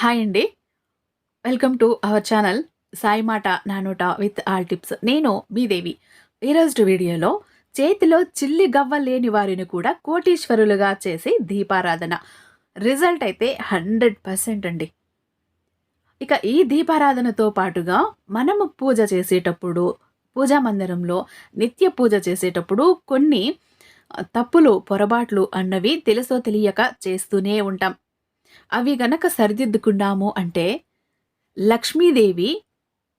Hi అండి. Welcome to our channel Sai మాట నానోట విత్ ఆల్ టిప్స్. నేను మీ దేవి. ఈరోజు వీడియోలో చేతిలో చిల్లి గవ్వ లేని వారిని కూడా కోటీశ్వరులుగా చేసి దీపారాధన. రిజల్ట్ అయితే హండ్రెడ్ పర్సెంట్ అండి. ఇక ఈ దీపారాధనతో పాటుగా మనము పూజ చేసేటప్పుడు పూజా మందిరంలో నిత్య పూజ చేసేటప్పుడు కొన్ని తప్పులు పొరపాట్లు అన్నవి తెలుసో తెలియక చేస్తూనే ఉంటాం. అవి గనక సరిదిద్దుకున్నాము అంటే లక్ష్మీదేవి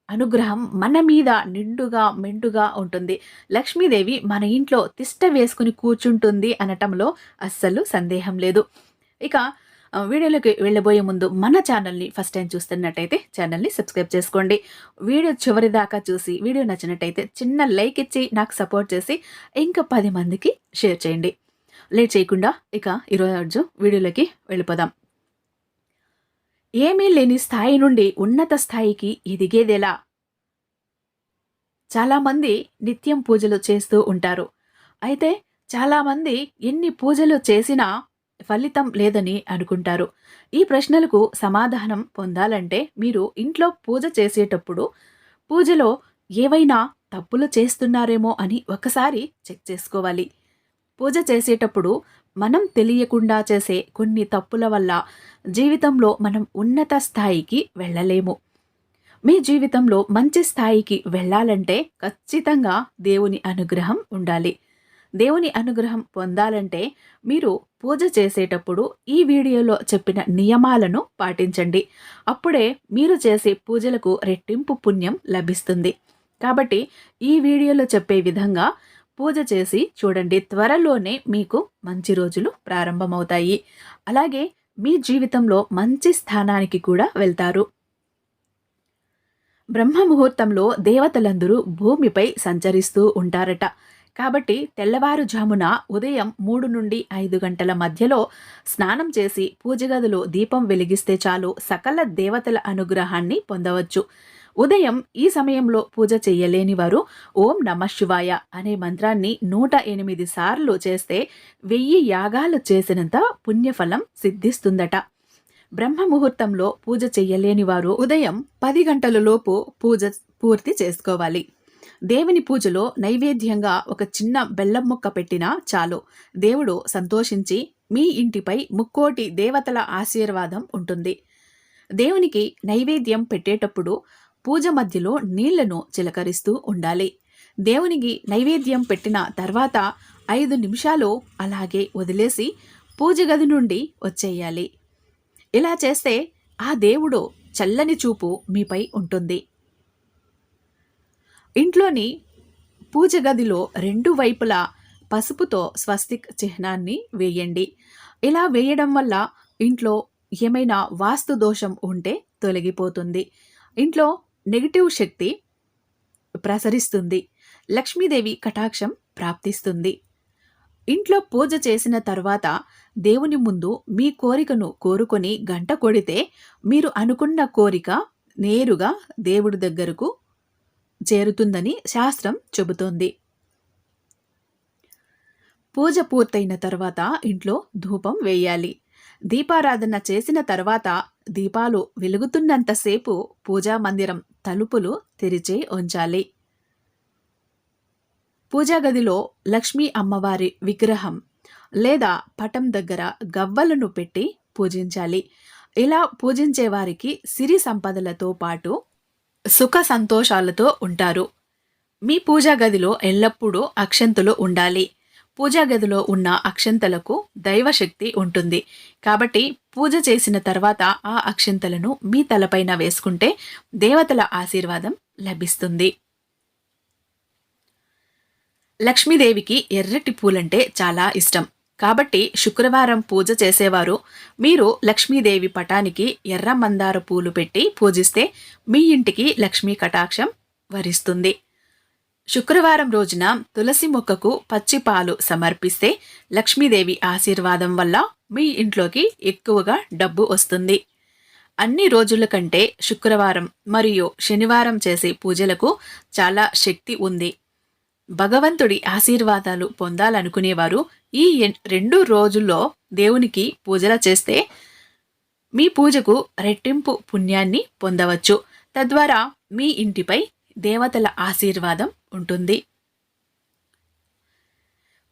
అనుగ్రహం మన మీద నిండుగా మెండుగా ఉంటుంది. లక్ష్మీదేవి మన ఇంట్లో తిష్ట వేసుకుని కూర్చుంటుంది అనటంలో అస్సలు సందేహం లేదు. ఇక వీడియోలోకి వెళ్ళబోయే ముందు మన ఛానల్ని ఫస్ట్ టైం చూస్తున్నట్టయితే ఛానల్ని సబ్స్క్రైబ్ చేసుకోండి. వీడియో చివరి దాకా చూసి వీడియో నచ్చినట్టయితే చిన్న లైక్ ఇచ్చి నాకు సపోర్ట్ చేసి ఇంకా పది మందికి షేర్ చేయండి. లేట్ చేయకుండా ఇక ఈరోజు వీడియోలోకి వెళ్ళిపోదాం. ఏమీ లేని స్థాయి నుండి ఉన్నత స్థాయికి ఎదిగేదెలా? చాలామంది నిత్యం పూజలు చేస్తూ ఉంటారు. అయితే చాలామంది ఎన్ని పూజలు చేసినా ఫలితం లేదని అనుకుంటారు. ఈ ప్రశ్నలకు సమాధానం పొందాలంటే మీరు ఇంట్లో పూజ చేసేటప్పుడు పూజలో ఏవైనా తప్పులు చేస్తున్నారేమో అని ఒకసారి చెక్ చేసుకోవాలి. పూజ చేసేటప్పుడు మనం తెలియకుండా చేసే కొన్ని తప్పుల వల్ల జీవితంలో మనం ఉన్నత స్థాయికి వెళ్ళలేము. మీ జీవితంలో మంచి స్థాయికి వెళ్ళాలంటే ఖచ్చితంగా దేవుని అనుగ్రహం ఉండాలి. దేవుని అనుగ్రహం పొందాలంటే మీరు పూజ చేసేటప్పుడు ఈ వీడియోలో చెప్పిన నియమాలను పాటించండి. అప్పుడే మీరు చేసే పూజలకు రెట్టింపు పుణ్యం లభిస్తుంది. కాబట్టి ఈ వీడియోలో చెప్పే విధంగా పూజ చేసి చూడండి త్వరలోనే మీకు మంచి రోజులు ప్రారంభమవుతాయి. అలాగే మీ జీవితంలో మంచి స్థానానికి కూడా వెళ్తారు. బ్రహ్మ ముహూర్తంలో దేవతలందరూ భూమిపై సంచరిస్తూ ఉంటారట. కాబట్టి తెల్లవారుజామున ఉదయం మూడు నుండి ఐదు గంటల మధ్యలో స్నానం చేసి పూజగదిలో దీపం వెలిగిస్తే చాలు సకల దేవతల అనుగ్రహాన్ని పొందవచ్చు. ఉదయం ఈ సమయంలో పూజ చేయలేని వారు ఓం నమ శివాయ అనే మంత్రాన్ని నూట ఎనిమిది సార్లు చేస్తే వెయ్యి యాగాలు చేసినంత పుణ్యఫలం సిద్ధిస్తుందట. బ్రహ్మ ముహూర్తంలో పూజ చెయ్యలేని వారు ఉదయం పది గంటల లోపు పూజ పూర్తి చేసుకోవాలి. దేవుని పూజలో నైవేద్యంగా ఒక చిన్న బెల్లం ముక్క పెట్టినా చాలు. దేవుడు సంతోషించి మీ ఇంటిపై ముక్కోటి దేవతల ఆశీర్వాదం ఉంటుంది. దేవునికి నైవేద్యం పెట్టేటప్పుడు పూజ మధ్యలో నీళ్ళను చిలకరిస్తూ ఉండాలి. దేవునికి నైవేద్యం పెట్టిన తర్వాత ఐదు నిమిషాలు అలాగే వదిలేసి పూజ గది నుండి వచ్చేయాలి. ఇలా చేస్తే ఆ దేవుడు చల్లని చూపు మీపై ఉంటుంది. ఇంట్లోని పూజ గదిలో రెండు వైపులా పసుపుతో స్వస్తిక్ చిహ్నాన్ని వేయండి. ఇలా వేయడం వల్ల ఇంట్లో ఏమైనా వాస్తు దోషం ఉంటే తొలగిపోతుంది. ఇంట్లో నెగిటివ్ శక్తి ప్రసరిస్తుంది. లక్ష్మీదేవి కటాక్షం ప్రాప్తిస్తుంది. ఇంట్లో పూజ చేసిన తర్వాత దేవుని ముందు మీ కోరికను కోరుకొని గంట కొడితే మీరు అనుకున్న కోరిక నేరుగా దేవుడి దగ్గరకు చేరుతుందని శాస్త్రం చెబుతోంది. పూజ పూర్తయిన తర్వాత ఇంట్లో ధూపం వేయాలి. దీపారాధన చేసిన తర్వాత దీపాలు వెలుగుతున్నంతసేపు పూజా మందిరం తలుపులు తెరిచే ఉంచాలి. పూజాగదిలో లక్ష్మీ అమ్మవారి విగ్రహం లేదా పటం దగ్గర గవ్వలను పెట్టి పూజించాలి. ఇలా పూజించే వారికి సిరి సంపదలతో పాటు సుఖ సంతోషాలతో ఉంటారు. మీ పూజా గదిలో ఎల్లప్పుడూ అక్షంతులు ఉండాలి. పూజా గదిలో ఉన్న అక్షంతలకు దైవశక్తి ఉంటుంది. కాబట్టి పూజ చేసిన తర్వాత ఆ అక్షంతలను మీ తలపైన వేసుకుంటే దేవతల ఆశీర్వాదం లభిస్తుంది. లక్ష్మీదేవికి ఎర్రటి పూలంటే చాలా ఇష్టం. కాబట్టి శుక్రవారం పూజ చేసేవారు మీరు లక్ష్మీదేవి పటానికి ఎర్ర మందార పూలు పెట్టి పూజిస్తే మీ ఇంటికి లక్ష్మీ కటాక్షం వరిస్తుంది. శుక్రవారం రోజున తులసి మొక్కకు పచ్చి పాలు సమర్పిస్తే లక్ష్మీదేవి ఆశీర్వాదం వల్ల మీ ఇంట్లోకి ఎక్కువగా డబ్బు వస్తుంది. అన్ని రోజుల కంటే శుక్రవారం మరియు శనివారం చేసే పూజలకు చాలా శక్తి ఉంది. భగవంతుడి ఆశీర్వాదాలు పొందాలనుకునేవారు ఈ ఎన్- రెండు రోజుల్లో దేవునికి పూజలు చేస్తే మీ పూజకు రెట్టింపు పుణ్యాన్ని పొందవచ్చు. తద్వారా మీ ఇంటిపై దేవతల ఆశీర్వాదం ఉంటుంది.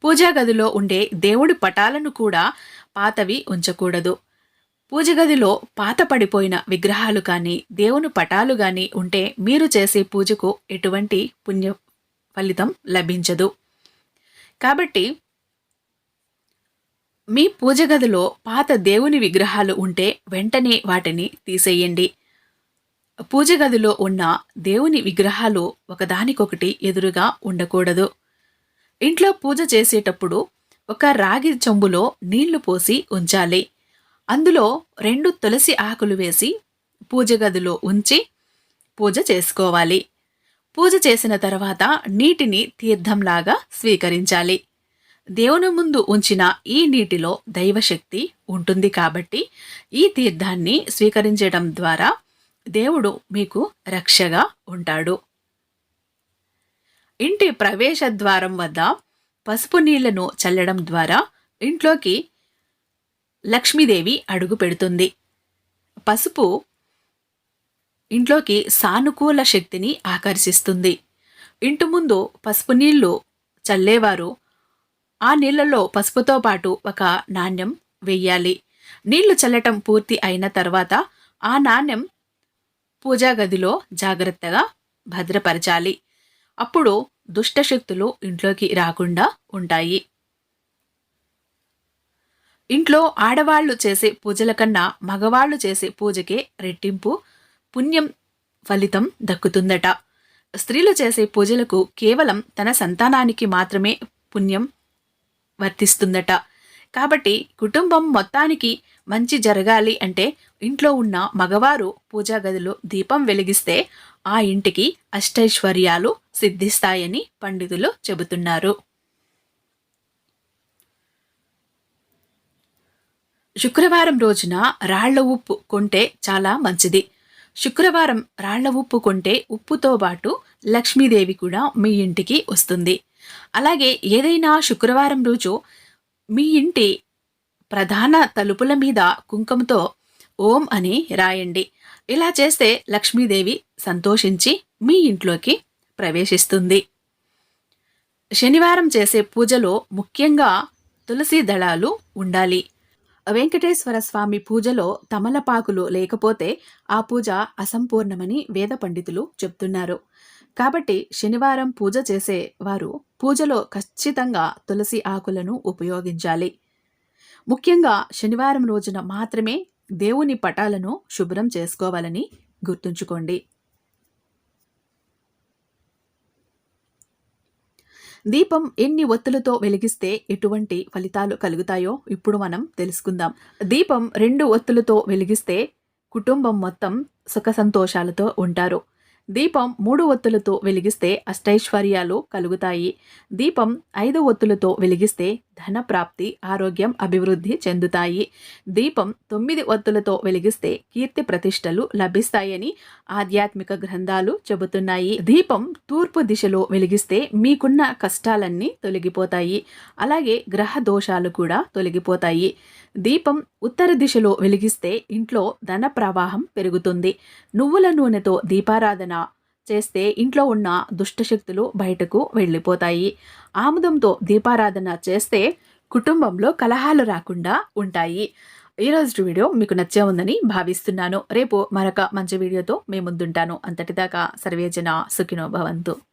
పూజా గదిలో ఉండే దేవుడి పటాలను కూడా పాతవి ఉంచకూడదు. పూజ గదిలో పాత పడిపోయిన విగ్రహాలు కానీ దేవుని పటాలు కానీ ఉంటే మీరు చేసే పూజకు ఎటువంటి పుణ్య ఫలితం లభించదు. కాబట్టి మీ పూజ గదిలో పాత దేవుని విగ్రహాలు ఉంటే వెంటనే వాటిని తీసేయండి. పూజ గదిలో ఉన్న దేవుని విగ్రహాలు ఒకదానికొకటి ఎదురుగా ఉండకూడదు. ఇంట్లో పూజ చేసేటప్పుడు ఒక రాగి చెంబులో నీళ్ళు పోసి ఉంచాలి. అందులో రెండు తులసి ఆకులు వేసి పూజ గదిలో ఉంచి పూజ చేసుకోవాలి. పూజ చేసిన తర్వాత నీటిని తీర్థంలాగా స్వీకరించాలి. దేవుని ముందు ఉంచిన ఈ నీటిలో దైవశక్తి ఉంటుంది కాబట్టి ఈ తీర్థాన్ని స్వీకరించడం ద్వారా దేవుడు మీకు రక్షగా ఉంటాడు. ఇంటి ప్రవేశ ద్వారం వద్ద పసుపు నీళ్ళను చల్లడం ద్వారా ఇంట్లోకి లక్ష్మీదేవి అడుగు పెడుతుంది. పసుపు ఇంట్లోకి సానుకూల శక్తిని ఆకర్షిస్తుంది. ఇంటి ముందు పసుపు నీళ్ళు చల్లేవారు. ఆ నీళ్ళలో పసుపుతో పాటు ఒక నాణ్యం వెయ్యాలి నీళ్ళు చల్లటం పూర్తి అయిన తర్వాత ఆ నాణ్యం పూజా గదిలో జాగ్రత్తగా భద్రపరచాలి. అప్పుడు దుష్టశక్తులు ఇంట్లోకి రాకుండా ఉంటాయి. ఇంట్లో ఆడవాళ్ళు చేసే పూజల కన్నా మగవాళ్ళు చేసే పూజకే రెట్టింపు పుణ్యం ఫలితం దక్కుతుందట. స్త్రీలు చేసే పూజలకు కేవలం తన సంతానానికి మాత్రమే పుణ్యం వర్తిస్తుందట. కాబట్టి కుటుంబం మొత్తానికి మంచి జరగాలి అంటే ఇంట్లో ఉన్న మగవారు పూజా గదిలో దీపం వెలిగిస్తే ఆ ఇంటికి అష్టైశ్వర్యాలు సిద్ధిస్తాయని పండితులు చెబుతున్నారు. శుక్రవారం రోజున రాళ్ళ ఉప్పు కొంటే చాలా మంచిది. శుక్రవారం రాళ్ళ ఉప్పు కొంటే ఉప్పుతో పాటు లక్ష్మీదేవి కూడా మీ ఇంటికి వస్తుంది. అలాగే ఏదైనా శుక్రవారం రోజు మీ ఇంటి ప్రధాన తలుపుల మీద కుంకుమతో ఓం అని రాయండి. ఇలా చేస్తే లక్ష్మీదేవి సంతోషించి మీ ఇంట్లోకి ప్రవేశిస్తుంది. శనివారం చేసే పూజలో ముఖ్యంగా తులసి దళాలు ఉండాలి. వెంకటేశ్వర స్వామి పూజలో తమలపాకులు లేకపోతే ఆ పూజ అసంపూర్ణమని వేద పండితులు చెప్తున్నారు. కాబట్టి శనివారం పూజ చేసే వారు పూజలో ఖచ్చితంగా తులసి ఆకులను ఉపయోగించాలి. ముఖ్యంగా శనివారం రోజున మాత్రమే దేవుని పటాలను శుభ్రం చేసుకోవాలని గుర్తుంచుకోండి. దీపం ఎన్ని ఒత్తులతో వెలిగిస్తే ఎటువంటి ఫలితాలు కలుగుతాయో ఇప్పుడు మనం తెలుసుకుందాం. దీపం రెండు ఒత్తులతో వెలిగిస్తే కుటుంబం మొత్తం సుఖ సంతోషాలతో ఉంటారు. దీపం మూడు ఒత్తులతో వెలిగిస్తే అష్టైశ్వర్యాలు కలుగుతాయి. దీపం ఐదు ఒత్తులతో వెలిగిస్తే ధన ప్రాప్తి ఆరోగ్యం అభివృద్ధి చెందుతాయి. దీపం తొమ్మిది ఒత్తులతో వెలిగిస్తే కీర్తి ప్రతిష్టలు లభిస్తాయని ఆధ్యాత్మిక గ్రంథాలు చెబుతున్నాయి. దీపం తూర్పు దిశలో వెలిగిస్తే మీకున్న కష్టాలన్నీ తొలగిపోతాయి. అలాగే గ్రహ దోషాలు కూడా తొలగిపోతాయి. దీపం ఉత్తర దిశలో వెలిగిస్తే ఇంట్లో ధన ప్రవాహం పెరుగుతుంది. నువ్వుల నూనెతో దీపారాధన చేస్తే ఇంట్లో ఉన్న దుష్టశక్తులు బయటకు వెళ్ళిపోతాయి. ఆముదంతో దీపారాధన చేస్తే కుటుంబంలో కలహాలు రాకుండా ఉంటాయి. ఈరోజు వీడియో మీకు నచ్చే ఉందని భావిస్తున్నాను. రేపు మరొక మంచి వీడియోతో మేము ముందుంటాను. అంతటిదాకా సర్వేజన సుఖినో భవంతు.